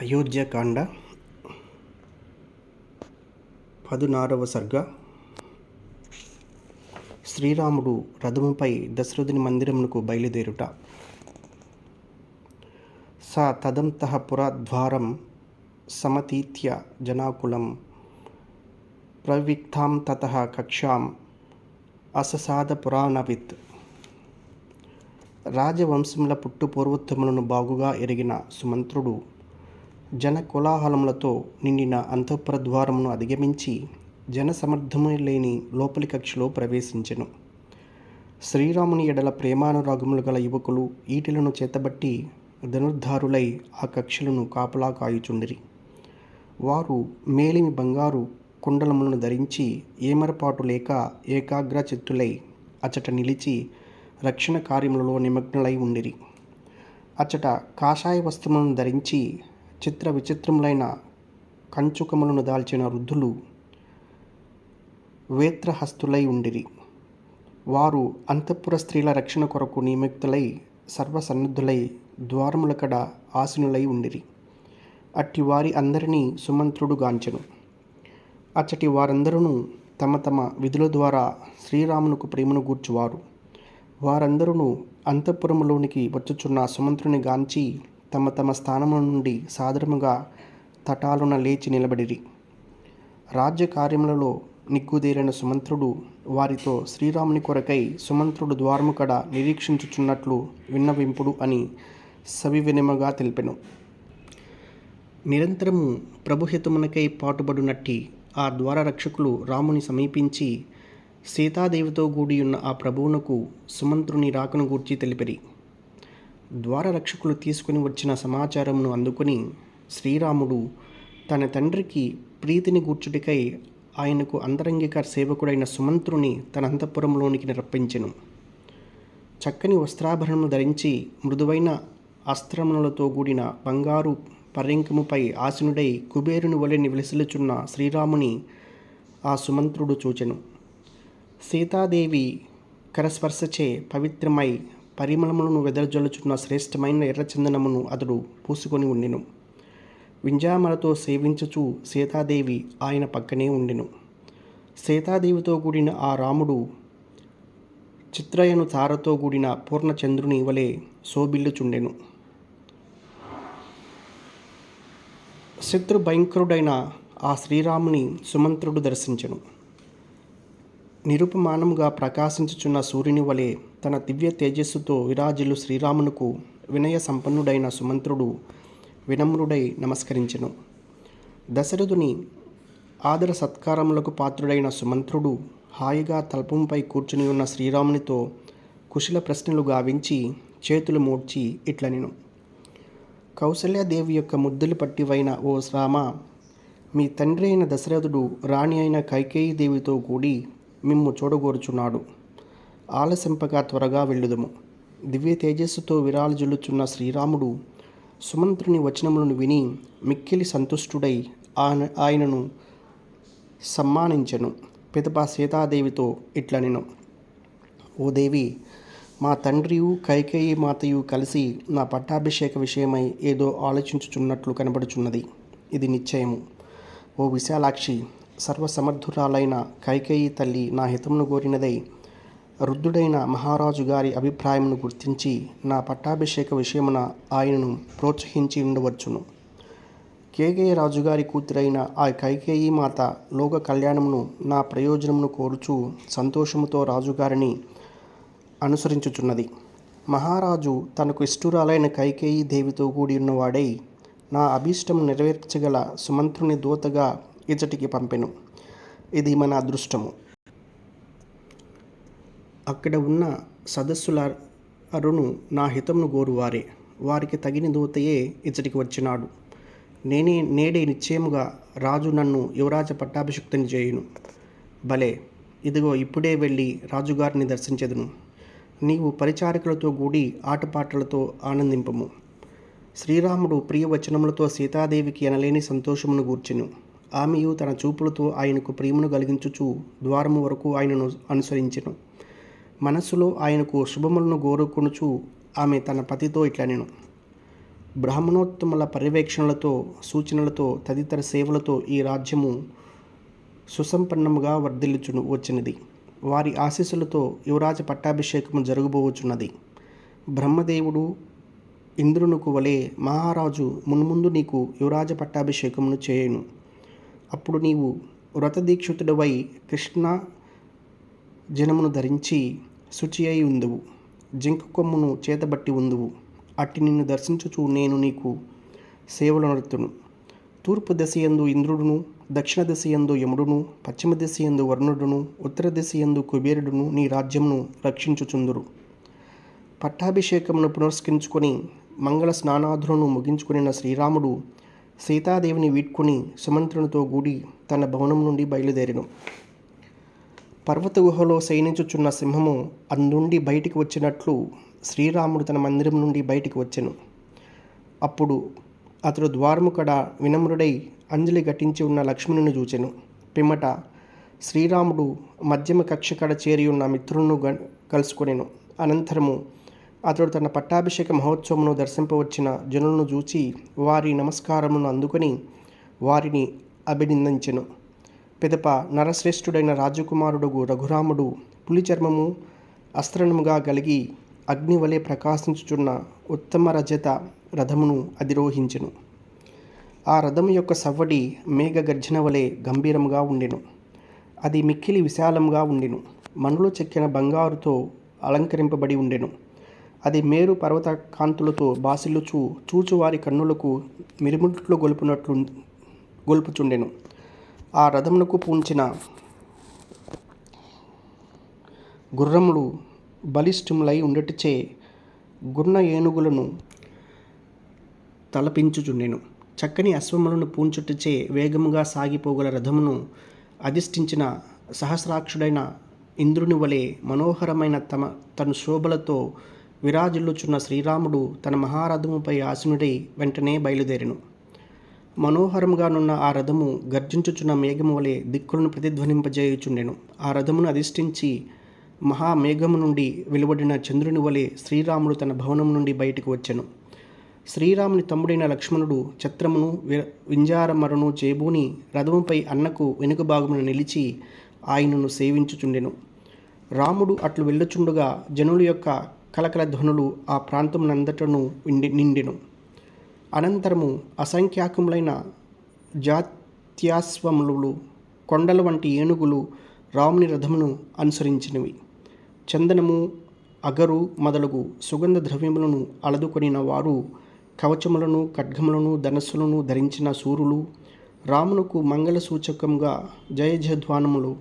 అయోధ్యకాండ పదునారవ సర్గ. శ్రీరాముడు రథముపై దశరథుని మందిరమునకు బయలుదేరుట. స తదంతః పురాద్వారం సమతీత్య జనాకులం ప్రవిక్తాం తతః కక్షాం అససాద పురాణవిత్ రాజవంశముల పుట్టు పూర్వోత్తములను బాగుగా ఎరిగిన సుమంత్రుడు జన కోలాహలములతో నిండిన అంతఃపురద్వారమును అధిగమించి జన సమర్థము లేని లోపలి కక్షలో ప్రవేశించెను. శ్రీరాముని ఎడల ప్రేమానురాగములు గల యువకులు ఈటిలను చేతబట్టి ధనుర్ధారులై ఆ కక్షలను కాపలా కాయుచుండిరి. వారు మేలిమి బంగారు కుండలములను ధరించి ఏమరపాటు లేక ఏకాగ్ర చిత్తులై అచట నిలిచి రక్షణ కార్యములలో నిమగ్నులై ఉండిరి. అచ్చట కాషాయ వస్త్రములను ధరించి చిత్ర విచిత్రములైన కంచుకములను దాల్చిన వృద్ధులు వేత్రహస్తులై ఉండిరి. వారు అంతఃపుర స్త్రీల రక్షణ కొరకు నియమిక్తులై సర్వసన్నద్ధులై ద్వారములకడ ఆసనులై ఉండిరి. అట్టి వారి అందరినీ సుమంత్రుడు గాంచెను. అచ్చటి వారందరూ తమ తమ విధుల ద్వారా శ్రీరామునకు ప్రేమను గూర్చువారు. వారందరూ అంతఃపురములోనికి వచ్చుచున్న సుమంత్రుని గాంచి తమ తమ స్థానముల నుండి సాదరముగా తటాలున లేచి నిలబడిరి. రాజ్య కార్యములలో నిగ్గుదేరిన సుమంత్రుడు వారితో శ్రీరాముని కొరకై సుమంత్రుడు ద్వారము కడ నిరీక్షించుచున్నట్లు విన్నవింపుడు అని సవివినముగా తెలిపెను. నిరంతరము ప్రభుహితమునకై పాటుబడునట్టి ఆ ద్వార రక్షకులు రాముని సమీపించి సీతాదేవితో కూడి ఉన్న ఆ ప్రభువునకు సుమంత్రుని రాకను గూర్చి తెలిపిరి. ద్వార రక్షకులు తీసుకుని వచ్చిన సమాచారమును అందుకుని శ్రీరాముడు తన తండ్రికి ప్రీతిని గూర్చుటికై ఆయనకు అంతరంగిక సేవకుడైన సుమంత్రుని తన అంతఃపురంలోనికి నిరప్పించెను. చక్కని వస్త్రాభరణము ధరించి మృదువైన అస్త్రములతో కూడిన బంగారు పర్యంకముపై ఆసనుడై కుబేరుని వలె విలసిల్లుచున్న శ్రీరాముని ఆ సుమంత్రుడు చూచెను. సీతాదేవి కరస్పర్శచే పవిత్రమై పరిమళములను వెదజల్లుచున్న శ్రేష్టమైన ఎర్రచందనమును అతడు పూసుకొని ఉండెను. వింజామలతో సేవించుచు సీతాదేవి ఆయన పక్కనే ఉండెను. సీతాదేవితో కూడిన ఆ రాముడు చిత్రయను తారతో కూడిన పూర్ణచంద్రుని వలె శోభిల్లుచుండెను. శత్రు భయంకరుడైన ఆ శ్రీరాముని సుమంత్రుడు దర్శించెను. నిరుపమానముగా ప్రకాశించుచున్న సూర్యుని వలె తన దివ్య తేజస్సుతో విరాజులు శ్రీరామునకు వినయ సంపన్నుడైన సుమంత్రుడు వినమ్రుడై నమస్కరించెను. దశరథుని ఆదర సత్కారములకు పాత్రుడైన సుమంత్రుడు హాయిగా తల్పంపై కూర్చుని ఉన్న శ్రీరామునితో కుశల ప్రశ్నలు గావించి చేతులు మూడ్చి ఇట్లనెను. కౌశల్యాదేవి యొక్క ముద్దులు పట్టివైన ఓ శ్రామ మీ తండ్రి అయిన దశరథుడు రాణి అయిన కైకేయి దేవితో కూడి మిమ్ము చూడగోరుచున్నాడు. ఆలసింపగా త్వరగా వెళ్ళుదము. దివ్య తేజస్సుతో విరాలజుల్లుచున్న శ్రీరాముడు సుమంత్రుని వచనములను విని మిక్కిలి సంతుష్టుడై ఆయన ఆయనను సమ్మానించెను. పిదప సీతాదేవితో ఇట్లనెను. ఓ దేవి మా తండ్రియు కైకేయి మాతయు కలిసి నా పట్టాభిషేక విషయమై ఏదో ఆలోచించుచున్నట్లు కనబడుచున్నది. ఇది నిశ్చయము. ఓ విశాలాక్షి సర్వసమర్థురాలైన కైకేయి తల్లి నా హితమును కోరినదై వృద్ధుడైన మహారాజు గారి అభిప్రాయమును గుర్తించి నా పట్టాభిషేక విషయమున ఆయనను ప్రోత్సహించి ఉండవచ్చును. కేకేయ రాజుగారి కూతురైన ఆ కైకేయి మాత లోక కళ్యాణమును నా ప్రయోజనమును కోరుచు సంతోషముతో రాజుగారిని అనుసరించుచున్నది. మహారాజు తనకు ఇష్టురాలైన కైకేయి దేవితో కూడి ఉన్నవాడై నా అభీష్టం నెరవేర్చగల సుమంత్రుని దూతగా ఇచ్చటికి పంపెను. ఇది మన అదృష్టము. అక్కడ ఉన్న సదస్సుల అరును నా హితమును గోరువారే. వారికి తగిన దూతయే ఇచ్చటికి వచ్చినాడు. నేనే నేడే నిశ్చయముగా రాజు నన్ను యువరాజ పట్టాభిషిక్తుని చేయును. భలే ఇదిగో ఇప్పుడే వెళ్ళి రాజుగారిని దర్శించెదను. నీవు పరిచారికలతో కూడి ఆటపాటలతో ఆనందింపము. శ్రీరాముడు ప్రియవచనములతో సీతాదేవికి ఎనలేని సంతోషమును గూర్చెను. ఆమెయు తన చూపులతో ఆయనకు ప్రేమను కలిగించుచు ద్వారము వరకు ఆయనను అనుసరించెను. మనస్సులో ఆయనకు శుభములను గోరుకొనుచు ఆమె తన పతితో ఇట్లనెను బ్రాహ్మణోత్తముల పర్యవేక్షణలతో సూచనలతో తదితర సేవలతో ఈ రాజ్యము సుసంపన్నముగా వర్ధిల్లుచును వచ్చినది. వారి ఆశీస్సులతో యువరాజ పట్టాభిషేకము జరగబోవచ్చున్నది బ్రహ్మదేవుడు ఇంద్రునుకు వలె మహారాజు మున్ముందు నీకు యువరాజ పట్టాభిషేకమును చేయను. అప్పుడు నీవు వ్రతదీక్షితుడవై కృష్ణ జనమును ధరించి శుచి అయి ఉందువు. జింక కొమ్మును చేతబట్టి ఉందువు. అట్టి నిన్ను దర్శించుచు నేను నీకు సేవలు నడుతును. తూర్పు దశయందు ఇంద్రుడును దక్షిణ దిశయందు యముడును పశ్చిమ దిశయందు వరుణుడును ఉత్తర దిశయందు కుబేరుడును నీ రాజ్యమును రక్షించుచుందురు. పట్టాభిషేకమును పునస్కరించుకొని మంగళ స్నానాధులను ముగించుకుని శ్రీరాముడు సీతాదేవిని వీడ్కొని సుమంత్రునితో గూడి తన భవనం నుండి బయలుదేరెను. పర్వత గుహలో శయనించుచున్న సింహము అందుండి బయటికి వచ్చినట్లు శ్రీరాముడు తన మందిరం నుండి బయటికి వచ్చెను. అప్పుడు అతడు ద్వారము కడ వినమ్రుడై అంజలి ఘటించి ఉన్న లక్ష్మణుని చూచెను. పిమ్మట శ్రీరాముడు మధ్యమ కక్ష కడ చేరి ఉన్న మిత్రులను కలుసుకొనెను. అనంతరము అతడు తన పట్టాభిషేక మహోత్సవమును దర్శింపవచ్చిన జనులను చూచి వారి నమస్కారమును అందుకొని వారిని అభినందించెను. పిదప నరశ్రేష్ఠుడైన రాజకుమారుడు రఘురాముడు పులి చర్మము అస్త్రణముగా కలిగి అగ్ని వలె ప్రకాశించుచున్న ఉత్తమ రజత రథమును అధిరోహించెను. ఆ రథము యొక్క సవ్వడి మేఘ గర్జన వలె గంభీరముగా ఉండెను. అది మిక్కిలి విశాలంగా ఉండెను. మనులు చెక్కిన బంగారుతో అలంకరింపబడి ఉండెను. అది మేరు పర్వత కాంతులతో బాసిల్లుచు చూచువారి కన్నులకు మిరుముట్లు గొలుపునట్లు గొలుపుచుండెను. ఆ రథమునకు పూంచిన గుర్రములు బలిష్టములై ఉండటిచే గుర్ర ఏనుగులను తలపించుచుండెను. చక్కని అశ్వములను పూంచుటచే వేగముగా సాగిపోగల రథమును అధిష్ఠించిన సహస్రాక్షుడైన ఇంద్రుని వలె మనోహరమైన తమ తన శోభలతో విరాజిల్లుచున్న శ్రీరాముడు తన మహారథముపై ఆసునుడై వెంటనే బయలుదేరెను. మనోహరంగానున్న ఆ రథము గర్జించుచున్న మేఘము వలె దిక్కులను ప్రతిధ్వనింపజేయుచుండెను. ఆ రథమును అధిష్ఠించి మహామేఘము నుండి వెలువడిన చంద్రుని వలె శ్రీరాముడు తన భవనం నుండి బయటకు వచ్చెను. శ్రీరాముని తమ్ముడైన లక్ష్మణుడు ఛత్రమును వింజారమరును చేబూని రథముపై అన్నకు వెనుక భాగమున నిలిచి ఆయనను సేవించుచుండెను. రాముడు అట్లు వెళ్ళుచుండగా జనుల యొక్క కలకల ధ్వనులు ఆ ప్రాంతమునందటను నిండి నిండెను. అనంతరము అసంఖ్యాకములైన జాత్యాస్వములు కొండల వంటి ఏనుగులు రాముని రథమును అనుసరించినవి. చందనము అగరు మొదలగు సుగంధ ద్రవ్యములను అలదుకొనిన వారు కవచములను ఖడ్గములను ధనస్సులను ధరించిన సూరులు రామునకు మంగళ సూచకంగా జయజధ్వానములు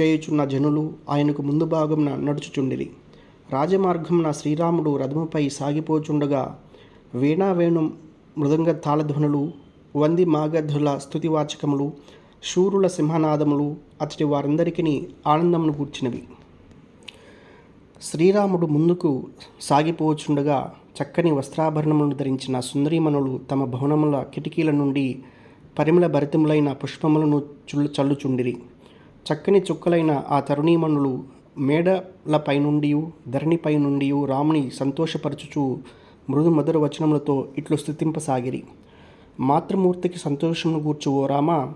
చేయుచున్న జనులు ఆయనకు ముందు భాగమున నడుచుచుండిరి. రాజమార్గంన శ్రీరాముడు రథముపై సాగిపోచుండగా వీణావేణు మృదంగ తాళధ్వనులు వంది మాగధుల స్థుతివాచకములు శూరుల సింహనాదములు అతడి వారందరికీ ఆనందమును కూర్చినవి శ్రీరాముడు ముందుకు సాగిపోచుండగా చక్కని వస్త్రాభరణములను ధరించిన సుందరీమణులు తమ భవనముల కిటికీల నుండి పరిమళ భరితములైన పుష్పములను చుల్లు చల్లుచుండిరి. చక్కని చుక్కలైన ఆ తరుణీమణులు మేడలపై నుండి ధరణిపై నుండి రాముని సంతోషపరచుచు మృదు మధుర వచనములతో ఇట్లు స్థుతింపసాగిరి మాతృమూర్తికి సంతోషమును గూర్చు ఓ రామ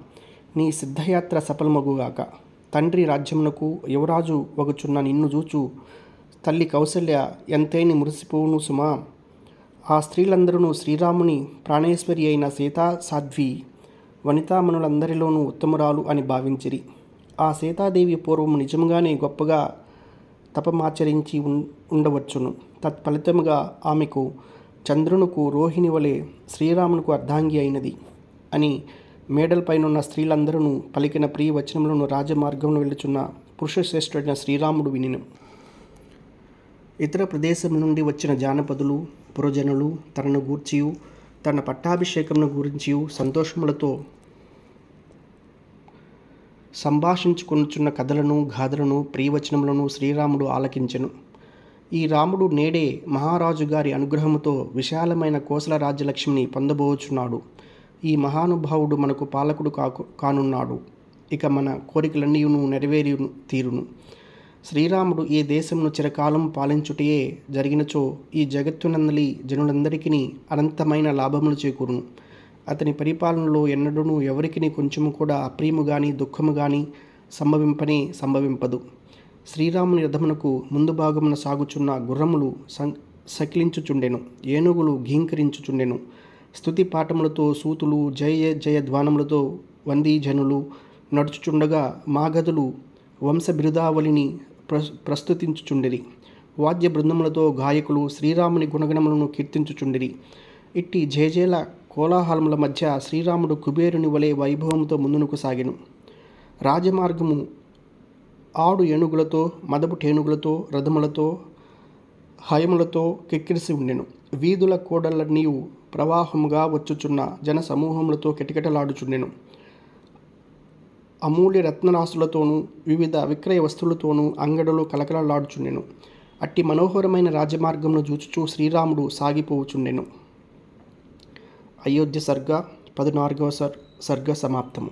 నీ సిద్ధయాత్ర సఫలమగుగాక. తండ్రి రాజ్యమునకు యువరాజు వగుచున్న నిన్ను చూచు తల్లి కౌసల్య ఎంతైని మురిసిపోవును సుమా. ఆ స్త్రీలందరూ శ్రీరాముని ప్రాణేశ్వరి అయిన సీతా సాధ్వి వనితామణులందరిలోనూ ఉత్తమురాలు అని భావించిరి. ఆ సీతాదేవి పూర్వం నిజంగానే గొప్పగా తపమాచరించి ఉన్ ఉండవచ్చును. తత్ఫలితముగా ఆమెకు చంద్రునుకు రోహిణి వలె శ్రీరామునకు అర్ధాంగి అయినది అని మేడలపైనున్న స్త్రీలందరూ పలికిన ప్రియ వచనములను రాజమార్గంలో వెళ్ళుచున్న పురుషశ్రేష్ఠుడైన శ్రీరాముడు వినిను. ఇతర ప్రదేశం నుండి వచ్చిన జానపదులు పురజనులు తనను గూర్చియు తన పట్టాభిషేకమును గురించి సంతోషములతో సంభాషించుకొనుచున్న కథలను గాథలను ప్రియవచనములను శ్రీరాముడు ఆలకించెను. ఈ రాముడు నేడే మహారాజు గారి అనుగ్రహముతో విశాలమైన కోసల రాజ్యలక్ష్మిని పొందబోచున్నాడు. ఈ మహానుభావుడు మనకు పాలకుడు కాకు కానున్నాడు. ఇక మన కోరికలన్నీయును నెరవేరి తీరును. శ్రీరాముడు ఈ దేశంను చిరకాలం పాలించుటయే జరిగినచో ఈ జగత్తునందలి జనులందరికీ అనంతమైన లాభములు చేకూరును. అతని పరిపాలనలో ఎన్నడూనూ ఎవరికి కొంచెము కూడా అప్రియము కానీ దుఃఖము కానీ సంభవింపనే సంభవింపదు. శ్రీరాముని రథమునకు ముందు భాగమున సాగుచున్న గుర్రములు సం సకిలించుచుండెను ఏనుగులు ఘీంకరించుచుండెను. స్తుతి పాఠములతో సూతులు జయ జయ ధ్వానములతో వందీజనులు నడుచుచుండగా మాగధులు వంశ బిరుదావళిని ప్ర ప్రస్తుతించుచుండిరి. వాద్య బృందములతో గాయకులు శ్రీరాముని గుణగణములను కీర్తించుచుండిరి. ఇట్టి జయజేల కోలాహలముల మధ్య శ్రీరాముడు కుబేరుని వలె వైభవంతో ముందునకు సాగెను. రాజమార్గము ఆడు ఏనుగులతో మదపు టేనుగులతో రథములతో హయములతో కెక్కిరిసి ఉండెను. వీధుల కూడలన్నీ ప్రవాహముగా వచ్చుచున్న జన సమూహములతో కిటకిటలాడుచుండెను. అమూల్య రత్నరాశులతోనూ వివిధ విక్రయ వస్తువులతోనూ అంగడులు కలకలలాడుచుండెను. అట్టి మనోహరమైన రాజమార్గమును చూచుచూ శ్రీరాముడు సాగిపోవుచుండెను. అయోధ్య సర్గ పద్నాలుగవ సర్ సర్గ సమాప్తము.